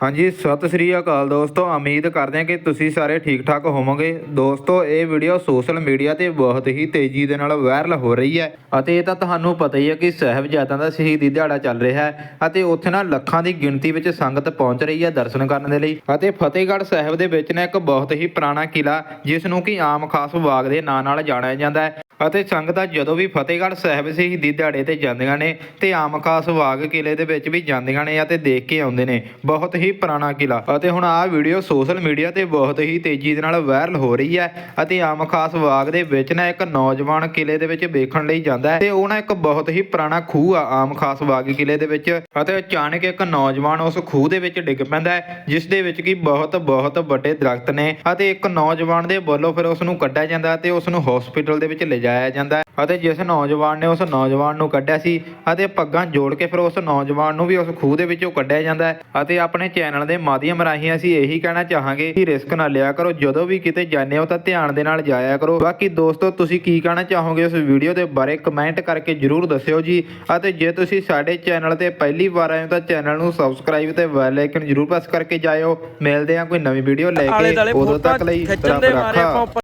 ਹਾਂਜੀ, ਸਤਿ ਸ੍ਰੀ ਅਕਾਲ ਦੋਸਤੋ। ਉਮੀਦ ਕਰਦੇ ਹਾਂ ਕਿ ਤੁਸੀਂ ਸਾਰੇ ਠੀਕ ਠਾਕ ਹੋਵੋਗੇ। ਦੋਸਤੋ, ਇਹ ਵੀਡੀਓ ਸੋਸ਼ਲ ਮੀਡੀਆ ਤੇ ਬਹੁਤ ਹੀ ਤੇਜ਼ੀ ਦੇ ਨਾਲ ਵਾਇਰਲ ਹੋ ਰਹੀ ਹੈ ਅਤੇ ਇਹ ਤਾਂ ਤੁਹਾਨੂੰ ਪਤਾ ਹੀ ਹੈ ਕਿ ਸਾਹਿਬਜ਼ਾਦਿਆਂ ਦਾ ਸ਼ਹੀਦੀ ਦਿਹਾੜਾ ਚੱਲ ਰਿਹਾ ਹੈ ਅਤੇ ਉੱਥੇ ਨਾ ਲੱਖਾਂ ਦੀ ਗਿਣਤੀ ਵਿੱਚ ਸੰਗਤ ਪਹੁੰਚ ਰਹੀ ਹੈ ਦਰਸ਼ਨ ਕਰਨ ਦੇ ਲਈ। ਅਤੇ ਫਤਿਹਗੜ੍ਹ ਸਾਹਿਬ ਦੇ ਵਿੱਚ ਨਾ ਇੱਕ ਬਹੁਤ ਹੀ ਪੁਰਾਣਾ ਕਿਲਾ ਜਿਸ ਨੂੰ ਕਿ ਆਮ ਖਾਸ ਬਾਗ ਦੇ ਨਾਂ ਨਾਲ ਜਾਣਿਆ ਜਾਂਦਾ ਹੈ। ਅਤੇ ਸੰਗਤਾਂ ਜਦੋਂ ਵੀ ਫਤਿਹਗੜ੍ਹ ਸਾਹਿਬ ਸ਼ਹੀਦੀ ਦਿਹਾੜੇ ਤੇ ਜਾਂਦੀਆਂ ਨੇ ਤੇ ਆਮ ਖਾਸ ਬਾਗ ਕਿਲੇ ਦੇ ਵਿੱਚ ਵੀ ਜਾਂਦੀਆਂ ਨੇ ਅਤੇ ਦੇਖ ਕੇ ਆਉਂਦੇ ਨੇ, ਬਹੁਤ ਹੀ ਪੁਰਾਣਾ ਕਿਲਾ ਅਤੇ ਹੁਣ ਆਹ ਵੀਡੀਓ ਸੋਸ਼ਲ ਮੀਡੀਆ ਤੇ ਬਹੁਤ ਹੀ ਤੇਜ਼ੀ ਦੇ ਨਾਲ ਵਾਇਰਲ ਹੋ ਰਹੀ ਹੈ ਅਤੇ ਆਮ ਖਾਸ ਬਾਗ ਦੇ ਵਿੱਚ ਨਾ ਇੱਕ ਨੌਜਵਾਨ ਕਿਲੇ ਦੇ ਵਿੱਚ ਵੇਖਣ ਲਈ ਜਾਂਦਾ ਹੈ ਤੇ ਉਹ ਨਾ ਇੱਕ ਬਹੁਤ ਹੀ ਪੁਰਾਣਾ ਖੂਹ ਆ ਆਮ ਖਾਸ ਬਾਗ ਕਿਲੇ ਦੇ ਵਿੱਚ ਅਤੇ ਅਚਾਨਕ ਇੱਕ ਨੌਜਵਾਨ ਉਸ ਖੂਹ ਦੇ ਵਿੱਚ ਡਿੱਗ ਪੈਂਦਾ ਹੈ, ਜਿਸ ਦੇ ਵਿੱਚ ਕੀ ਬਹੁਤ ਬਹੁਤ ਵੱਡੇ ਦਰਖਤ ਨੇ ਅਤੇ ਇੱਕ ਨੌਜਵਾਨ ਦੇ ਵੱਲੋਂ ਫਿਰ ਉਸ ਨੂੰ ਕੱਢਿਆ ਜਾਂਦਾ ਤੇ ਉਸ ਨੂੰ ਹਸਪੀਟਲ ਦੇ ਵਿੱਚ ਲਿਜਾਇਆ ਜਾਂਦਾ ਹੈ ਅਤੇ ਜਿਸ ਨੌਜਵਾਨ ਨੇ ਉਸ ਨੌਜਵਾਨ ਨੂੰ ਕੱਢਿਆ ਸੀ ਅਤੇ ਪੱਗਾਂ ਜੋੜ ਕੇ ਫਿਰ ਉਸ ਨੌਜਵਾਨ ਨੂੰ ਵੀ ਉਸ ਖੂਹ ਦੇ ਵਿੱਚੋਂ ਕੱਢਿਆ ਜਾਂਦਾ ਹੈ ਅਤੇ ਆਪਣੇ ਚੈਨਲ ਦੇ ਮਾਧਿਅਮ ਰਾਹੀਂ ਅਸੀਂ ਇਹੀ ਕਹਿਣਾ ਚਾਹਾਂਗੇ ਕਿ ਰਿਸਕ ਨਾ ਲਿਆ ਕਰੋ ਜਦੋਂ ਵੀ ਕਿਤੇ ਜਾਂਦੇ ਹੋ ਤਾਂ ਧਿਆਨ ਦੇ ਨਾਲ ਜਾਇਆ ਕਰੋ। ਬਾਕੀ ਦੋਸਤੋ ਤੁਸੀਂ ਕੀ ਕਹਿਣਾ ਚਾਹੋਗੇ ਇਸ ਵੀਡੀਓ ਦੇ ਬਾਰੇ ਕਮੈਂਟ ਕਰਕੇ ਜਰੂਰ ਦੱਸਿਓ ਜੀ ਅਤੇ ਜੇ ਤੁਸੀਂ ਸਾਡੇ ਚੈਨਲ ਤੇ ਪਹਿਲੀ ਵਾਰ ਆਏ ਹੋ ਤਾਂ ਚੈਨਲ ਨੂੰ ਸਬਸਕ੍ਰਾਈਬ ਤੇ ਬੈਲ ਆਈਕਨ ਜਰੂਰ ਪ੍ਰੈਸ ਕਰਕੇ ਜਾਇਓ। ਮਿਲਦੇ ਹਾਂ ਕੋਈ ਨਵੀਂ ਵੀਡੀਓ ਲੈ ਕੇ। ਉਦੋਂ ਤੱਕ ਲਈ ਰੱਬ ਰੱਖਾ।